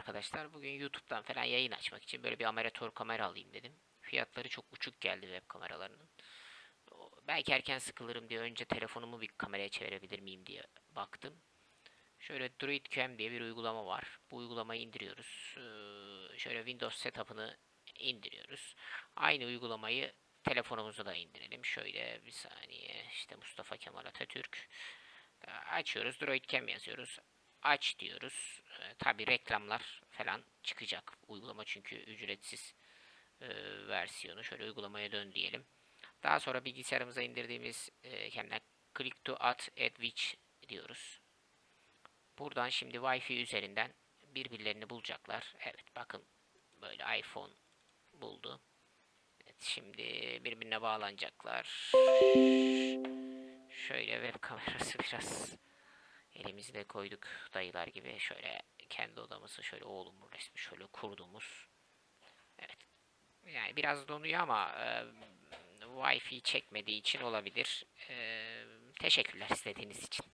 arkadaşlar. Bugün YouTube'dan falan yayın açmak için böyle bir ameratör kamera alayım dedim. Fiyatları çok uçuk geldi web kameralarının. Belki erken sıkılırım diye önce telefonumu bir kameraya çevirebilir miyim diye baktım. Şöyle DroidCam diye bir uygulama var. Bu uygulamayı indiriyoruz. Ee, Şöyle Windows setup'ını indiriyoruz. Aynı uygulamayı telefonumuza da indirelim. Şöyle bir saniye. İşte Mustafa Kemal Atatürk. Ee, Açıyoruz. DroidCam yazıyoruz. Aç diyoruz. Ee, Tabi reklamlar falan çıkacak. Uygulama çünkü ücretsiz e, versiyonu. Şöyle uygulamaya dön diyelim. Daha sonra bilgisayarımıza indirdiğimiz e, kendine click to add which diyoruz. Buradan şimdi Wi-Fi üzerinden birbirlerini bulacaklar. Evet bakın böyle iPhone buldu. Evet şimdi birbirine bağlanacaklar. Şöyle web kamerası biraz elimizi de koyduk dayılar gibi. Şöyle kendi odamızı şöyle oğlumun resmi şöyle kurduğumuz. Evet. Yani biraz donuyor ama e, Wi-Fi çekmediği için olabilir. E, teşekkürler istediğiniz için.